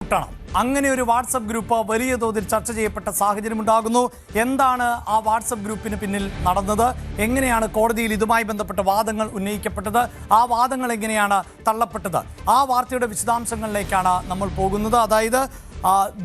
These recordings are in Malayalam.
കൂട്ടണം. അങ്ങനെ ഒരു വാട്സപ്പ് ഗ്രൂപ്പ് വലിയ തോതിൽ ചർച്ച ചെയ്യപ്പെട്ട സാഹചര്യം ഉണ്ടാകുന്നു. എന്താണ് ആ വാട്സപ്പ് ഗ്രൂപ്പിന് പിന്നിൽ നടന്നത്? എങ്ങനെയാണ് കോടതിയിൽ ഇതുമായി ബന്ധപ്പെട്ട വാദങ്ങൾ ഉന്നയിക്കപ്പെട്ടത്? ആ വാദങ്ങൾ എങ്ങനെയാണ് തള്ളപ്പെട്ടത്? ആ വാർത്തയുടെ വിശദാംശങ്ങളിലേക്കാണ് നമ്മൾ പോകുന്നത്. അതായത്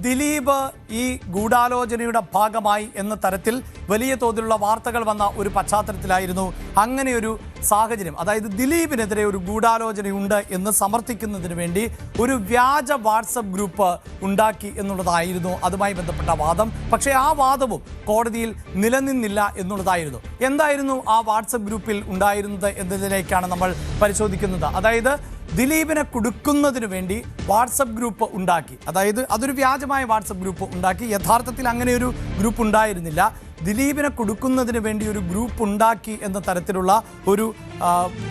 ദിലീപ് ഈ ഗൂഢാലോചനയുടെ ഭാഗമായി എന്ന തരത്തിൽ വലിയ തോതിലുള്ള വാർത്തകൾ വന്ന ഒരു പശ്ചാത്തലത്തിലായിരുന്നു അങ്ങനെയൊരു സാഹചര്യം. അതായത് ദിലീപിനെതിരെ ഒരു ഗൂഢാലോചനയുണ്ട് എന്ന് സമർത്ഥിക്കുന്നതിന് വേണ്ടി ഒരു വ്യാജ വാട്സപ്പ് ഗ്രൂപ്പ് ഉണ്ടാക്കി എന്നുള്ളതായിരുന്നു അതുമായി ബന്ധപ്പെട്ട വാദം. പക്ഷേ ആ വാദവും കോടതിയിൽ നിലനിന്നില്ല എന്നുള്ളതായിരുന്നു. എന്തായിരുന്നു ആ വാട്സപ്പ് ഗ്രൂപ്പിൽ ഉണ്ടായിരുന്നത് എന്നതിലേക്കാണ് നമ്മൾ പരിശോധിക്കുന്നത്. അതായത് ദിലീപിനെ കൊടുക്കുന്നതിന് വേണ്ടി വാട്സപ്പ് ഗ്രൂപ്പ് ഉണ്ടാക്കി. അതായത് അതൊരു വ്യാജമായ വാട്സപ്പ് ഗ്രൂപ്പ് ഉണ്ടാക്കി. യഥാർത്ഥത്തിൽ അങ്ങനെ ഒരു ഗ്രൂപ്പ് ഉണ്ടായിരുന്നില്ല. ദിലീപിനെ കൊടുക്കുന്നതിന് വേണ്ടി ഒരു ഗ്രൂപ്പ് ഉണ്ടാക്കി എന്ന തരത്തിലുള്ള ഒരു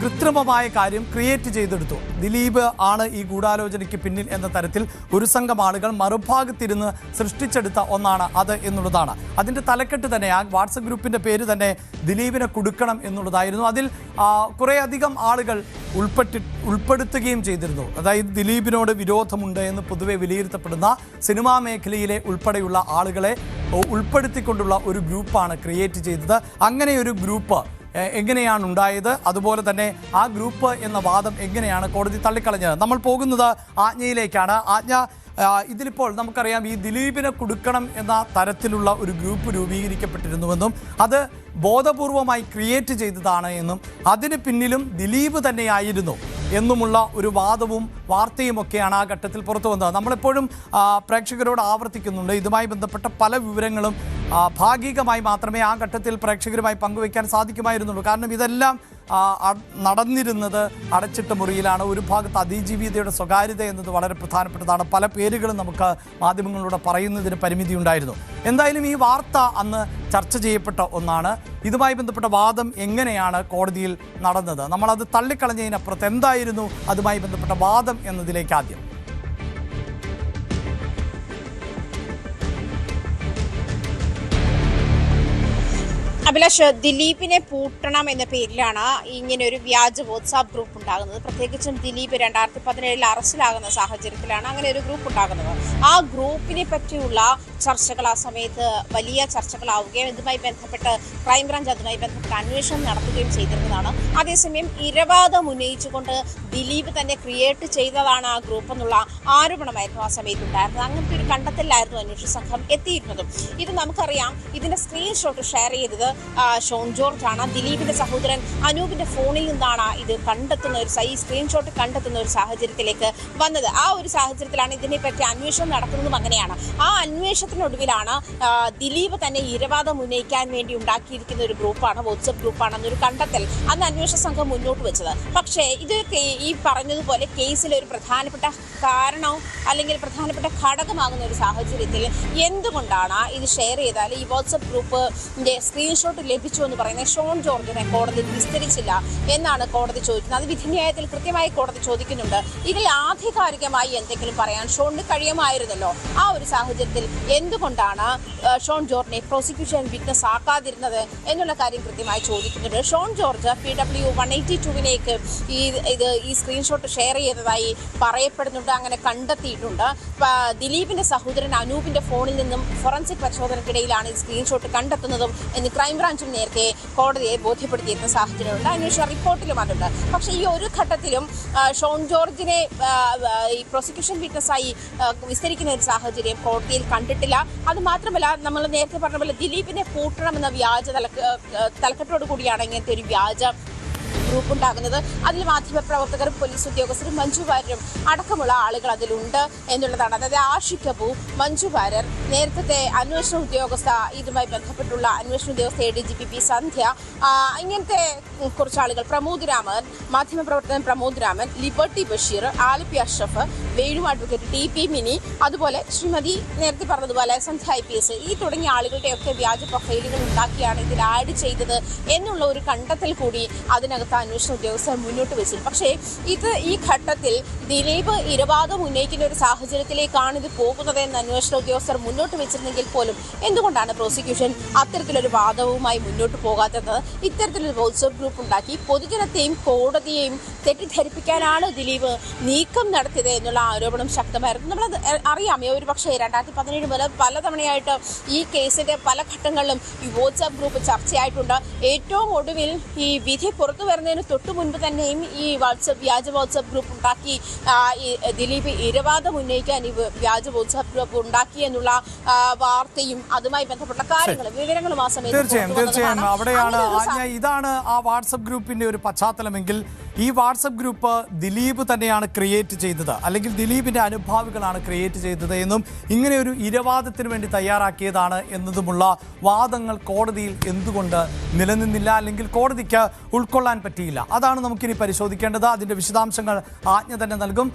കൃത്രിമമായ കാര്യം ക്രിയേറ്റ് ചെയ്തെടുത്തു. ദിലീപ് ആണ് ഈ ഗൂഢാലോചനയ്ക്ക് പിന്നിൽ എന്ന തരത്തിൽ ഒരു സംഘം ആളുകൾ മറുഭാഗത്തിരുന്ന് സൃഷ്ടിച്ചെടുത്ത ഒന്നാണ് അത് എന്നുള്ളതാണ്. അതിന്റെ തലക്കെട്ട് തന്നെ ആ വാട്സപ്പ് ഗ്രൂപ്പിന്റെ പേര് തന്നെ ദിലീപിനെ കൊടുക്കണം എന്നുള്ളതായിരുന്നു. അതിൽ കുറേ കുറേയധികം ആളുകൾ ഉൾപ്പെട്ടി ഉൾപ്പെടുത്തുകയും ചെയ്തിരുന്നു. അതായത് ദിലീപിനോട് വിരോധമുണ്ട് എന്ന് പൊതുവെ വിലയിരുത്തപ്പെടുന്ന സിനിമാ മേഖലയിലെ ഉൾപ്പെടെയുള്ള ആളുകളെ ഉൾപ്പെടുത്തിക്കൊണ്ടുള്ള ഒരു ഗ്രൂപ്പാണ് ക്രിയേറ്റ് ചെയ്തത്. അങ്ങനെ ഒരു ഗ്രൂപ്പ് എങ്ങനെയാണ് ഉണ്ടായത്? അതുപോലെ തന്നെ ആ ഗ്രൂപ്പ് എന്ന വാദം എങ്ങനെയാണ് കോടതി തള്ളിക്കളഞ്ഞത്? നമ്മൾ പോകുന്നത് ആജ്ഞയിലേക്കാണ്. ആജ്ഞ ഇതിലിപ്പോൾ നമുക്കറിയാം ഈ ദിലീപിനെ കൊടുക്കണം എന്ന തരത്തിലുള്ള ഒരു ഗ്രൂപ്പ് രൂപീകരിക്കപ്പെട്ടിരുന്നുവെന്നും അത് ബോധപൂർവമായി ക്രിയേറ്റ് ചെയ്തതാണ് എന്നും അതിന് പിന്നിലും ദിലീപ് തന്നെയായിരുന്നു. എന്നുമുള്ള ഒരു വാദവും വാർത്തയും ഒക്കെയാണ് ആ ഘട്ടത്തിൽ പുറത്തു വന്നത്. നമ്മളെപ്പോഴും പ്രേക്ഷകരോട് ആവർത്തിക്കുന്നുണ്ട്. ഇതുമായി ബന്ധപ്പെട്ട പല വിവരങ്ങളും ഭാഗികമായി മാത്രമേ ആ ഘട്ടത്തിൽ പ്രേക്ഷകരുമായി പങ്കുവയ്ക്കാൻ സാധിക്കുമായിരുന്നുള്ളൂ. കാരണം ഇതെല്ലാം നടന്നിരുന്നത് അടച്ചിട്ട മുറിയിലാണ്. ഒരു ഭാഗത്ത് അതിജീവിതയുടെ സ്വകാര്യത എന്നത് വളരെ പ്രധാനപ്പെട്ടതാണ്. പല പേരുകളും നമുക്ക് മാധ്യമങ്ങളിലൂടെ പറയുന്നതിന് പരിമിതി ഉണ്ടായിരുന്നു. എന്തായാലും ഈ വാർത്ത അന്ന് ചർച്ച ചെയ്യപ്പെട്ട ഒന്നാണ്. ഇതുമായി ബന്ധപ്പെട്ട വാദം എങ്ങനെയാണ് കോടതിയിൽ നടന്നത്? നമ്മളത് തള്ളിക്കളഞ്ഞതിനപ്പുറത്ത് എന്തായിരുന്നു? അതുമായി ബന്ധപ്പെട്ട വാദം എന്നതിലേക്ക് ആദ്യം. അഭിലാഷ് ദിലീപിനെ പൂട്ടണം എന്ന പേരിലാണ് ഇങ്ങനെ ഒരു വ്യാജ വാട്സാപ്പ് ഗ്രൂപ്പ് ഉണ്ടാകുന്നത്. പ്രത്യേകിച്ചും ദിലീപ് രണ്ടായിരത്തി പതിനേഴിൽ അറസ്റ്റിലാകുന്ന സാഹചര്യത്തിലാണ് അങ്ങനെ ഒരു ഗ്രൂപ്പ് ഉണ്ടാകുന്നത്. ആ ഗ്രൂപ്പിനെ പറ്റിയുള്ള ചർച്ചകൾ ആ സമയത്ത് വലിയ ചർച്ചകളാവുകയും ഇതുമായി ബന്ധപ്പെട്ട് ക്രൈംബ്രാഞ്ച് അതുമായി ബന്ധപ്പെട്ട് അന്വേഷണം നടത്തുകയും ചെയ്തിരുന്നതാണ്. അതേസമയം ഇരവാദം ഉന്നയിച്ചുകൊണ്ട് ദിലീപ് തന്നെ ക്രിയേറ്റ് ചെയ്തതാണ് ആ ഗ്രൂപ്പ് എന്നുള്ള ആരോപണമായിരുന്നു ആ സമയത്ത് ഉണ്ടായിരുന്നത്. അങ്ങനത്തെ ഒരു കണ്ടെത്തലായിരുന്നു അന്വേഷണ സംഘം എത്തിയിരുന്നതും. ഇത് നമുക്കറിയാം. ഇതിന്റെ സ്ക്രീൻഷോട്ട് ഷെയർ ചെയ്തത് ഷോൺ ജോർജ് ആണ് ദിലീപിന്റെ സഹോദരൻ അനൂപിന്റെ ഫോണിൽ നിന്നാണ് ഇത് കണ്ടെത്തുന്ന ഒരു ഈ സ്ക്രീൻഷോട്ട് കണ്ടെത്തുന്ന ഒരു സാഹചര്യത്തിലേക്ക് വന്നത്. ആ ഒരു സാഹചര്യത്തിലാണ് ഇതിനെപ്പറ്റി അന്വേഷണം നടത്തുന്നതും അങ്ങനെയാണ്. ആ അന്വേഷണത്തിനൊടുവിലാണ് ദിലീപ് തന്നെ ഇരവാദം ഉന്നയിക്കാൻ വേണ്ടി ഉണ്ടാക്കിയിരിക്കുന്ന ഒരു ഗ്രൂപ്പാണ് വാട്സപ്പ് ഗ്രൂപ്പാണ് എന്നൊരു കണ്ടെത്തൽ അന്ന് അന്വേഷണ സംഘം മുന്നോട്ട് വെച്ചത്. പക്ഷേ ഇത് ഈ പറഞ്ഞതുപോലെ കേസിലെ ഒരു പ്രധാനപ്പെട്ട കാരണവും അല്ലെങ്കിൽ പ്രധാനപ്പെട്ട ഘടകമാകുന്ന ഒരു സാഹചര്യത്തിൽ എന്തുകൊണ്ടാണ് ഇത് ഷെയർ ചെയ്താൽ ഈ വാട്സപ്പ് ഗ്രൂപ്പിന്റെ സ്ക്രീൻഷോട്ട് ലഭിച്ചു എന്ന് പറയുന്നത് ഷോൺ ജോർജിനെ കോടതി വിസ്തരിച്ചില്ല എന്നാണ് കോടതി ചോദിക്കുന്നത്. അത് വിധിന്യായത്തിൽ കൃത്യമായി കോടതി ചോദിക്കുന്നുണ്ട്. ഇതിൽ ആധികാരികമായി എന്തെങ്കിലും പറയാൻ ഷോണിന് കഴിയുമായിരുന്നല്ലോ. ആ ഒരു സാഹചര്യത്തിൽ എന്തുകൊണ്ടാണ് ഷോൺ ജോർജിനെ പ്രോസിക്യൂഷൻ വിറ്റ്നസ് ആക്കാതിരുന്നത് എന്നുള്ള കാര്യം കൃത്യമായി ചോദിക്കുന്നുണ്ട്. Shone George P W one eighty ടുവിലേക്ക് ഈ ഇത് ഈ സ്ക്രീൻഷോട്ട് ഷെയർ ചെയ്തതായി പറയപ്പെടുന്നുണ്ട് അങ്ങനെ കണ്ടെത്തിയിട്ടുണ്ട്. ദിലീപിന്റെ സഹോദരൻ അനൂപിന്റെ ഫോണിൽ നിന്നും ഫോറൻസിക് പരിശോധനയ്ക്കിടയിലാണ് ഈ സ്ക്രീൻഷോട്ട് കണ്ടെത്തുന്നതും എന്ന് ക്രൈംബ്രാഞ്ചും നേരത്തെ കോടതിയെ ബോധ്യപ്പെടുത്തിയിരുന്ന സാഹചര്യമുണ്ട്. അന്വേഷണ റിപ്പോർട്ടിലും അതുണ്ട് പക്ഷേ ഈ ഒരു ഘട്ടത്തിലും ഷോൺ ജോർജിനെ ഈ പ്രോസിക്യൂഷൻ വിറ്റ്നസ്സായി വിസ്തരിക്കുന്ന ഒരു സാഹചര്യം കോടതിയിൽ കണ്ടിട്ടില്ല. അത് മാത്രമല്ല നമ്മൾ നേരത്തെ പറഞ്ഞ പോലെ ദിലീപിനെ കൂട്ടണമെന്ന വ്യാജ തലക്ക് തലക്കെട്ടോടു കൂടിയാണ് ഇങ്ങനത്തെ ഒരു വ്യാജ ഗ്രൂപ്പ് ഉണ്ടാകുന്നത് അതിൽ മാധ്യമപ്രവർത്തകരും പോലീസ് ഉദ്യോഗസ്ഥരും മഞ്ജു വാര്യരും അടക്കമുള്ള ആളുകൾ അതിലുണ്ട് എന്നുള്ളതാണ്. അതായത് ആഷിഖ് കപൂർ മഞ്ജു വാര്യർ നേരത്തെ അന്വേഷണ ഉദ്യോഗസ്ഥ ഇതുമായി ബന്ധപ്പെട്ടുള്ള അന്വേഷണ ഉദ്യോഗസ്ഥ A D G P P Sandhya ഇങ്ങനത്തെ കുറച്ച് ആളുകൾ പ്രമോദ് രാമൻ മാധ്യമപ്രവർത്തകൻ Pramod Raman Liberty Basheer Alleppey Ashraf Venu advocate T P Mini അതുപോലെ ശ്രീമതി നേരത്തെ പറഞ്ഞതുപോലെ സന്ധ്യ ഐ പി എസ് ഈ തുടങ്ങിയ ആളുകളുടെയൊക്കെ വ്യാജ പ്രൊഫൈലുകൾ ഉണ്ടാക്കിയാണ് ഇതിൽ ആഡ് ചെയ്തത് എന്നുള്ള ഒരു കണ്ടെത്തൽ കൂടി അതിനകത്ത് അന്വേഷണ ഉദ്യോഗസ്ഥർ മുന്നോട്ട് വെച്ചിരുന്നു. പക്ഷേ ഇത് ഈ ഘട്ടത്തിൽ ദിലീപ് ഇരവാദം ഉന്നയിക്കുന്ന ഒരു സാഹചര്യത്തിലേക്കാണ് ഇത് പോകുന്നത് എന്ന് അന്വേഷണ ഉദ്യോഗസ്ഥർ മുന്നോട്ട് വെച്ചിരുന്നെങ്കിൽ പോലും എന്തുകൊണ്ടാണ് പ്രോസിക്യൂഷൻ അത്തരത്തിലൊരു വാദവുമായി മുന്നോട്ട് പോകാത്തത്? ഇത്തരത്തിലൊരു വാട്സപ്പ് ഗ്രൂപ്പ് ഉണ്ടാക്കി പൊതുജനത്തെയും കോടതിയെയും തെറ്റിദ്ധരിപ്പിക്കാനാണ് ദിലീപ് നീക്കം നടത്തിയത് എന്നുള്ള ആരോപണം ശക്തമായിരുന്നു. നമ്മളത് അ- അറിയാം. ഒരു പക്ഷേ രണ്ടായിരത്തി പതിനേഴ് മുതൽ പലതവണയായിട്ട് ഈ കേസിന്റെ പല ഘട്ടങ്ങളിലും ഈ വാട്സ്ആപ്പ് ഗ്രൂപ്പ് ചർച്ചയായിട്ടുണ്ട്. ഏറ്റവും ഒടുവിൽ ഈ വിധി പുറത്തു വരുന്നതിന് തൊട്ടു മുൻപ് തന്നെയും ഈ വാട്സപ്പ് വ്യാജ വാട്സപ്പ് ഗ്രൂപ്പ് ഉണ്ടാക്കി ദിലീപ് ഇരവാദം ഉന്നയിക്കാൻ ഈ വ്യാജ വാട്സപ്പ് ഗ്രൂപ്പ് ഉണ്ടാക്കി എന്നുള്ള വാർത്തയും അതുമായി ബന്ധപ്പെട്ട കാര്യങ്ങളും വിവരങ്ങളും ആ സമയത്ത് തീർച്ചയായും തീർച്ചയായും. അവിടെയാണ് ഇതാണ് ആ വാട്സപ്പ് ഗ്രൂപ്പിന്റെ ഒരു പശ്ചാത്തലമെങ്കിൽ ഈ വാട്സപ്പ് ഗ്രൂപ്പ് ദിലീപ് തന്നെയാണ് ക്രിയേറ്റ് ചെയ്തത് അല്ലെങ്കിൽ ദിലീപിന്റെ അനുഭാവികളാണ് ക്രിയേറ്റ് ചെയ്തത് എന്നും ഇങ്ങനെ ഒരു ഇരവാദത്തിന് വേണ്ടി തയ്യാറാക്കിയതാണ് എന്നതുമുള്ള വാദങ്ങൾ കോടതിയിൽ എന്തുകൊണ്ട് നിലനിന്നില്ല അല്ലെങ്കിൽ കോടതിക്ക് ഉൾക്കൊള്ളാൻ പറ്റിയില്ല. അതാണ് നമുക്കിനി പരിശോധിക്കേണ്ടത്. അതിന്റെ വിശദാംശങ്ങൾ ആജ്ഞ തന്നെ നൽകും.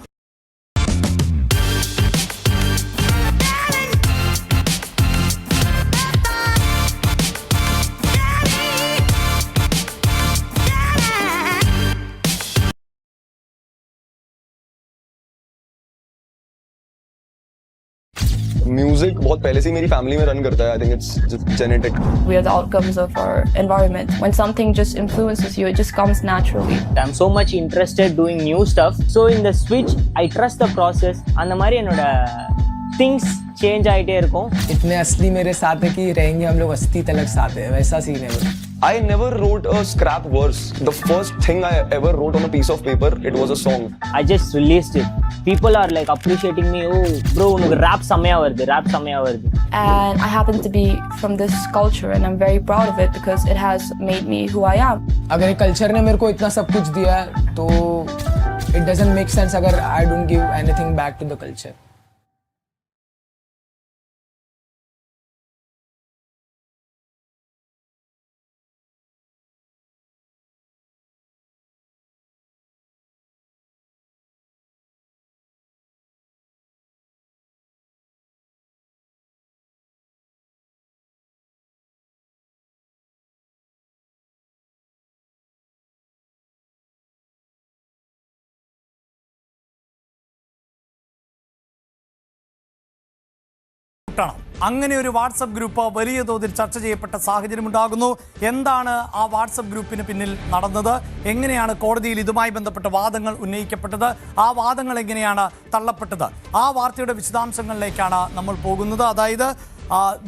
म्यूजिक बहुत पहले से ही मेरी फैमिली में रन करता है I think it's just genetic we are the outcomes of our environment. When something just influences you, it just comes naturally. I'm so much interested doing new stuff. So in the switch, I trust the process. அந்த மாதிரி என்னோட திங்ஸ் சேஞ்ச் ஆகிட்டே இருக்கும் इतने असली मेरे साथ है कि रहेंगे हम लोग अस्थि तलक साथ है वैसा सीन है वो I never wrote a scrap verse. The first thing I ever wrote on a piece of paper, it was a song. I just released it. People are like appreciating me. Oh, bro, உனக்கு rap செம்மையா வருது rap செம்மையா வருது And I happen to be from this culture, and I'm very proud of it because it has made me who I am. अगर कल्चर ने मेरे को इतना सब कुछ दिया है तो इट डजेंट मेक सेंस अगर I don't give anything back to the culture അങ്ങനെ ഒരു വാട്സപ്പ് ഗ്രൂപ്പ് വലിയ തോതിൽ ചർച്ച ചെയ്യപ്പെട്ട സാഹചര്യം ഉണ്ടാകുന്നു എന്താണ് ആ വാട്സപ്പ് ഗ്രൂപ്പിന് പിന്നിൽ നടന്നത്? എങ്ങനെയാണ് കോടതിയിൽ ഇതുമായി ബന്ധപ്പെട്ട വാദങ്ങൾ ഉന്നയിക്കപ്പെട്ടത്? ആ വാദങ്ങൾ എങ്ങനെയാണ് തള്ളപ്പെട്ടത്? ആ വാർത്തയുടെ വിശദാംശങ്ങളിലേക്കാണ് നമ്മൾ പോകുന്നത്. അതായത്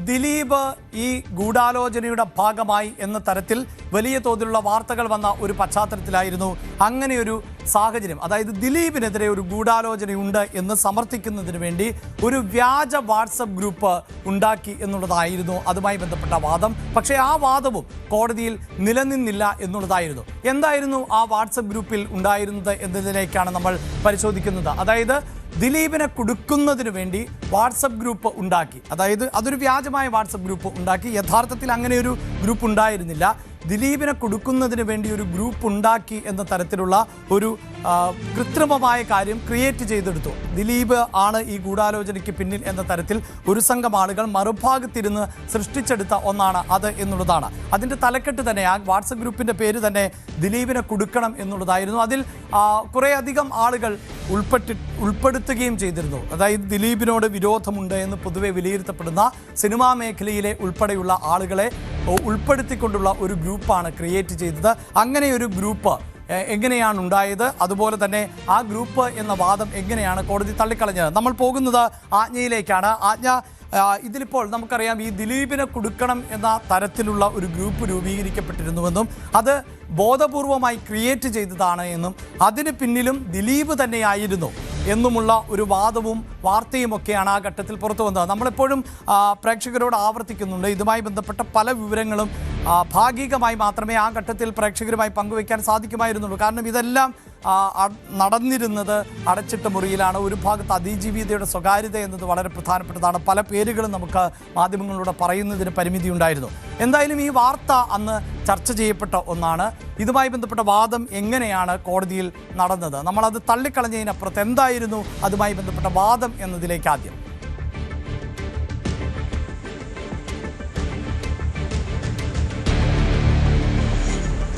ദിലീപ് ഈ ഗൂഢാലോചനയുടെ ഭാഗമായി എന്ന തരത്തിൽ വലിയ തോതിലുള്ള വാർത്തകൾ വന്ന ഒരു പശ്ചാത്തലത്തിലായിരുന്നു അങ്ങനെയൊരു സാഹചര്യം. അതായത് ദിലീപിനെതിരെ ഒരു ഗൂഢാലോചനയുണ്ട് എന്ന് സമർത്ഥിക്കുന്നതിന് വേണ്ടി ഒരു വ്യാജ വാട്സപ്പ് ഗ്രൂപ്പ് ഉണ്ടാക്കി എന്നുള്ളതായിരുന്നു അതുമായി ബന്ധപ്പെട്ട വാദം. പക്ഷേ ആ വാദവും കോടതിയിൽ നിലനിന്നില്ല എന്നുള്ളതായിരുന്നു. എന്തായിരുന്നു ആ വാട്സപ്പ് ഗ്രൂപ്പിൽ ഉണ്ടായിരുന്നത് എന്നതിലേക്കാണ് നമ്മൾ പരിശോധിക്കുന്നത്. അതായത് ദിലീപിനെ കൊടുക്കുന്നതിന് വേണ്ടി വാട്സപ്പ് ഗ്രൂപ്പ് ഉണ്ടാക്കി. അതായത് അതൊരു വ്യാജമായ വാട്സപ്പ് ഗ്രൂപ്പ് ഉണ്ടാക്കി. യഥാർത്ഥത്തിൽ അങ്ങനെ ഒരു ഗ്രൂപ്പ് ഉണ്ടായിരുന്നില്ല. ദിലീപിനെ കൊടുക്കുന്നതിന് വേണ്ടി ഒരു ഗ്രൂപ്പ് ഉണ്ടാക്കി എന്ന തരത്തിലുള്ള ഒരു കൃത്രിമമായ കാര്യം ക്രിയേറ്റ് ചെയ്തെടുത്തു. ദിലീപ് ആണ് ഈ ഗൂഢാലോചനയ്ക്ക് പിന്നിൽ എന്ന തരത്തിൽ ഒരു സംഘം ആളുകൾ മറുഭാഗത്തിരുന്ന് സൃഷ്ടിച്ചെടുത്ത ഒന്നാണ് അത് എന്നുള്ളതാണ്. അതിന്റെ തലക്കെട്ട് തന്നെ ആ വാട്സപ്പ് ഗ്രൂപ്പിന്റെ പേര് തന്നെ ദിലീപിനെ കൊടുക്കണം എന്നുള്ളതായിരുന്നു. അതിൽ കുറേയധികം ആളുകൾ ഉൾപ്പെട്ടി ഉൾപ്പെടുത്തുകയും ചെയ്തിരുന്നു. അതായത് ദിലീപിനോട് വിരോധമുണ്ട് എന്ന് പൊതുവെ വിലയിരുത്തപ്പെടുന്ന സിനിമാ മേഖലയിലെ ഉൾപ്പെടെയുള്ള ആളുകളെ ഉൾപ്പെടുത്തിക്കൊണ്ടുള്ള ഒരു ഗ്രൂപ്പാണ് ക്രിയേറ്റ് ചെയ്തത്. അങ്ങനെ ഒരു ഗ്രൂപ്പ് എങ്ങനെയാണ് ഉണ്ടായത് അതുപോലെ തന്നെ ആ ഗ്രൂപ്പ് എന്ന വാദം എങ്ങനെയാണ് കോടതി തള്ളിക്കളഞ്ഞത്? നമ്മൾ പോകുന്നത് ആജ്ഞയിലേക്കാണ്. ആജ്ഞ ഇതിലിപ്പോൾ നമുക്കറിയാം ഈ ദിലീപിനെ കൊടുക്കണം എന്ന തരത്തിലുള്ള ഒരു ഗ്രൂപ്പ് രൂപീകരിക്കപ്പെട്ടിരുന്നുവെന്നും അത് ബോധപൂർവമായി ക്രിയേറ്റ് ചെയ്തതാണ് എന്നും അതിന് പിന്നിലും ദിലീപ് തന്നെയായിരുന്നു എന്നുമുള്ള ഒരു വാദവും വാർത്തയും ഒക്കെയാണ് ആ ഘട്ടത്തിൽ പുറത്തു വന്നത് നമ്മളെപ്പോഴും പ്രേക്ഷകരോട് ആവർത്തിക്കുന്നുണ്ട്. ഇതുമായി ബന്ധപ്പെട്ട പല വിവരങ്ങളും ഭാഗികമായി മാത്രമേ ആ ഘട്ടത്തിൽ പ്രേക്ഷകരുമായി പങ്കുവയ്ക്കാൻ സാധിക്കുമായിരുന്നുള്ളൂ. കാരണം ഇതെല്ലാം നടന്നിരുന്നത് അടച്ചിട്ട മുറിയിലാണ്. ഒരു ഭാഗത്ത് അതിജീവിതയുടെ സ്വകാര്യത എന്നത് വളരെ പ്രധാനപ്പെട്ടതാണ്. പല പേരുകളും നമുക്ക് മാധ്യമങ്ങളിലൂടെ പറയുന്നതിന് പരിമിതി ഉണ്ടായിരുന്നു എന്തായാലും ഈ വാർത്ത അന്ന് ചർച്ച ചെയ്യപ്പെട്ട ഒന്നാണ്. ഇതുമായി ബന്ധപ്പെട്ട വാദം എങ്ങനെയാണ് കോടതിയിൽ നടന്നത്? നമ്മളത് തള്ളിക്കളഞ്ഞതിനപ്പുറത്ത് എന്തായിരുന്നു അതുമായി ബന്ധപ്പെട്ട വാദം എന്നതിലേക്ക് ആദ്യം.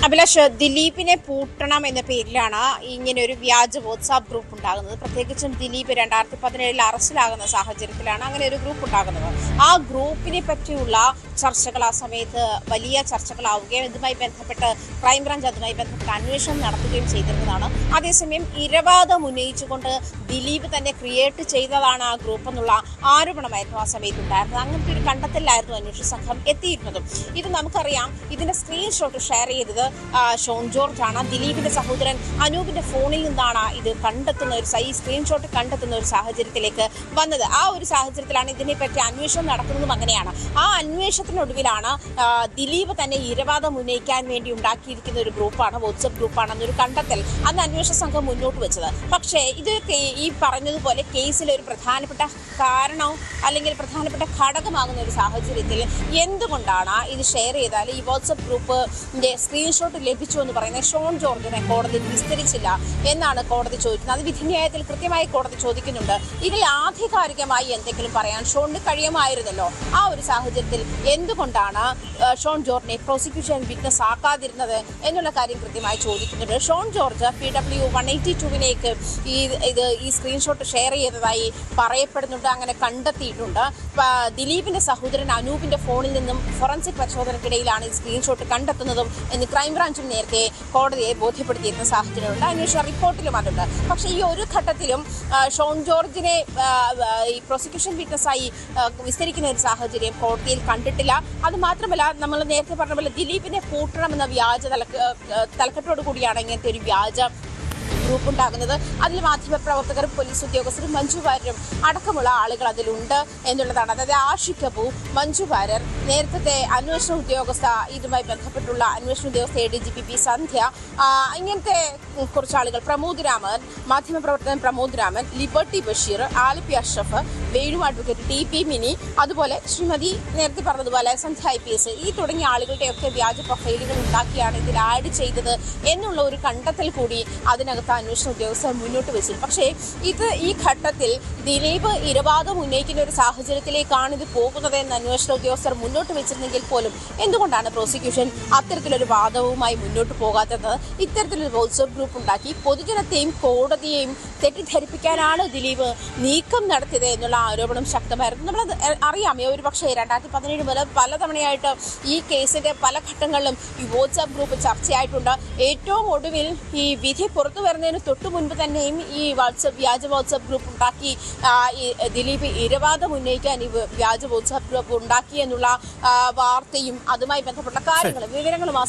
അഭിലാഷ് ദിലീപിനെ പൂട്ടണം എന്ന പേരിലാണ് ഇങ്ങനെ ഒരു വ്യാജ വാട്സാപ്പ് ഗ്രൂപ്പ് ഉണ്ടാകുന്നത്. പ്രത്യേകിച്ചും ദിലീപ് രണ്ടായിരത്തി പതിനേഴിൽ അറസ്റ്റിലാകുന്ന സാഹചര്യത്തിലാണ് അങ്ങനെ ഒരു ഗ്രൂപ്പ് ഉണ്ടാകുന്നത്. ആ ഗ്രൂപ്പിനെ പറ്റിയുള്ള ചർച്ചകൾ ആ സമയത്ത് വലിയ ചർച്ചകളാവുകയും ഇതുമായി ബന്ധപ്പെട്ട് ക്രൈംബ്രാഞ്ച് അതുമായി ബന്ധപ്പെട്ട് അന്വേഷണം നടത്തുകയും ചെയ്തിരുന്നതാണ്. അതേസമയം ഇരവാദം ഉന്നയിച്ചുകൊണ്ട് ദിലീപ് തന്നെ ക്രിയേറ്റ് ചെയ്തതാണ് ആ ഗ്രൂപ്പ് എന്നുള്ള ആരോപണമായിരുന്നു ആ സമയത്ത് ഉണ്ടായിരുന്നത് അങ്ങനത്തെ ഒരു കണ്ടെത്തലായിരുന്നു അന്വേഷണ സംഘം എത്തിയിരുന്നതും. ഇത് നമുക്കറിയാം ഇതിന്റെ സ്ക്രീൻഷോട്ട് ഷെയർ ചെയ്തത് ഷോൺ ജോർജ് ആണ്. ദിലീപിന്റെ സഹോദരൻ അനൂപിന്റെ ഫോണിൽ നിന്നാണ് ഇത് കണ്ടെത്തുന്ന ഒരു ഈ സ്ക്രീൻഷോട്ട് കണ്ടെത്തുന്ന ഒരു സാഹചര്യത്തിലേക്ക് വന്നത്. ആ ഒരു സാഹചര്യത്തിലാണ് ഇതിനെപ്പറ്റി അന്വേഷണം നടക്കുന്നതും അങ്ങനെയാണ്. ആ അന്വേഷണത്തിനൊടുവിലാണ് ആ, ദിലീപ് തന്നെ ഇരവാദം ഉന്നയിക്കാൻ വേണ്ടി ഉണ്ടാക്കിയിരിക്കുന്ന ഒരു ഗ്രൂപ്പാണ് വാട്സപ്പ് ഗ്രൂപ്പാണ് ഒരു കണ്ടെത്തൽ അന്ന് അന്വേഷണ സംഘം മുന്നോട്ട് വെച്ചത്. പക്ഷേ ഇത് ഈ പറഞ്ഞതുപോലെ കേസിലെ ഒരു പ്രധാനപ്പെട്ട കാരണവും അല്ലെങ്കിൽ പ്രധാനപ്പെട്ട ഘടകമാകുന്ന ഒരു സാഹചര്യത്തിൽ എന്തുകൊണ്ടാണ് ഇത് ഷെയർ ചെയ്താൽ ഈ വാട്സപ്പ് ഗ്രൂപ്പിന്റെ സ്ക്രീൻഷോട്ട് ലഭിച്ചു എന്ന് പറയുന്നത് ഷോൺ ജോർജിനെ കോടതി വിസ്തരിച്ചില്ല എന്നാണ് കോടതി ചോദിക്കുന്നത്. അത് വിധിന്യായത്തിൽ കൃത്യമായി കോടതി ചോദിക്കുന്നുണ്ട്. ഇതിൽ ആധികാരികമായി എന്തെങ്കിലും പറയാൻ ഷോണിന് കഴിയുമായിരുന്നല്ലോ ആ ഒരു സാഹചര്യത്തിൽ എന്തുകൊണ്ടാണ് ഷോൺ ജോർജിനെ പ്രോസിക്യൂഷൻ വിറ്റ്നസ് ആക്കാതിരുന്നത് എന്നുള്ള കാര്യം കൃത്യമായി ചോദിക്കുന്നുണ്ട്. Shone George P W one eighty ടുവിലേക്ക് ഈ ഇത് ഈ സ്ക്രീൻഷോട്ട് ഷെയർ ചെയ്തതായി പറയപ്പെടുന്നുണ്ട് അങ്ങനെ കണ്ടെത്തിയിട്ടുണ്ട്. ദിലീപിന്റെ സഹോദരൻ അനൂപിന്റെ ഫോണിൽ നിന്നും ഫോറൻസിക് പരിശോധനയ്ക്കിടയിലാണ് ഈ സ്ക്രീൻഷോട്ട് കണ്ടെത്തുന്നതും എന്ന് ക്രൈംബ്രാഞ്ചും നേരത്തെ കോടതിയെ ബോധ്യപ്പെടുത്തിയിരുന്ന സാഹചര്യമുണ്ട്. അന്വേഷണ റിപ്പോർട്ടിലും അതുണ്ട്. പക്ഷേ ഈ ഒരു ഘട്ടത്തിലും ഷോൺ ജോർജിനെ ഈ പ്രോസിക്യൂഷൻ വിറ്റ്നസ്സായി വിസ്തരിക്കുന്ന ഒരു സാഹചര്യം കോടതിയിൽ കണ്ടിട്ടില്ല അത് മാത്രമല്ല നമ്മൾ നേരത്തെ പറഞ്ഞ പോലെ ദിലീപിനെ പൂട്ടണമെന്ന വ്യാജ തലക്ക് തലക്കെട്ടോട് കൂടിയാണ് ഇങ്ങനത്തെ ഒരു വ്യാജ ഗ്രൂപ്പ് ഉണ്ടാകുന്നത്. അതിൽ മാധ്യമപ്രവർത്തകരും പോലീസ് ഉദ്യോഗസ്ഥരും മഞ്ജു വാര്യരും അടക്കമുള്ള ആളുകൾ അതിലുണ്ട് എന്നുള്ളതാണ്. അതായത് ആഷിക് കപൂർ മഞ്ജു വാര്യർ നേരത്തെ അന്വേഷണ ഉദ്യോഗസ്ഥ ഇതുമായി ബന്ധപ്പെട്ടുള്ള അന്വേഷണ ഉദ്യോഗസ്ഥ A D G P P Sandhya ഇങ്ങനത്തെ കുറച്ച് ആളുകൾ പ്രമോദ് രാമൻ മാധ്യമപ്രവർത്തകൻ Pramod Raman Liberty Basheer Alleppey Ashraf Venu advocate T P Mini അതുപോലെ ശ്രീമതി നേരത്തെ പറഞ്ഞതുപോലെ സന്ധ്യ ഐ പി എസ്. ഈ തുടങ്ങിയ ആളുകളുടെയൊക്കെ വ്യാജ പ്രൊഫൈലുകൾ ഉണ്ടാക്കിയാണ് ഇതിൽ ആഡ് ചെയ്തത് എന്നുള്ള ഒരു കണ്ടെത്തൽ കൂടി അതിനകത്ത് അന്വേഷണ ഉദ്യോഗസ്ഥർ മുന്നോട്ട് വെച്ചു. പക്ഷേ ഇത് ഈ ഘട്ടത്തിൽ ദിലീപ് ഇരവാദം ഉന്നയിക്കുന്ന ഒരു സാഹചര്യത്തിലേക്കാണ് ഇത് പോകുന്നത് എന്ന് അന്വേഷണ ഉദ്യോഗസ്ഥർ മുന്നോട്ട് വെച്ചിരുന്നെങ്കിൽ പോലും എന്തുകൊണ്ടാണ് പ്രോസിക്യൂഷൻ അത്തരത്തിലൊരു വാദവുമായി മുന്നോട്ട് പോകാത്തത്? ഇത്തരത്തിലൊരു വാട്സ്ആപ്പ് ഗ്രൂപ്പ് ഉണ്ടാക്കി പൊതുജനത്തെയും കോടതിയെയും തെറ്റിദ്ധരിപ്പിക്കാനാണ് ദിലീപ് നീക്കം നടത്തിയത് എന്നുള്ള ആരോപണം ശക്തമായിരുന്നു. നമ്മൾ അറിയാം ഒരു പക്ഷേ രണ്ടായിരത്തി പതിനേഴ് മുതൽ പലതവണയായിട്ട് ഈ കേസിന്റെ പല ഘട്ടങ്ങളിലും ഈ വാട്സാപ്പ് ഗ്രൂപ്പ് ചർച്ചയായിട്ടുണ്ട്. ഏറ്റവും ഒടുവിൽ ഈ വിധി പുറത്തു വരുന്നതിന് തൊട്ടു മുൻപ് തന്നെയും ഈ വാട്സപ്പ് വ്യാജ വാട്സപ്പ് ഗ്രൂപ്പ് ഉണ്ടാക്കി. ഈ ദിലീപ് ഇരവാദം ഉന്നയിക്കാൻ ഈ വ്യാജ വാട്സപ്പ് ഗ്രൂപ്പ് ഉണ്ടാക്കി എന്നുള്ള വാർത്തയും അതുമായി ബന്ധപ്പെട്ട കാര്യങ്ങളും വിവരങ്ങളും ആ